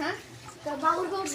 Ha? Ya bağır bağır.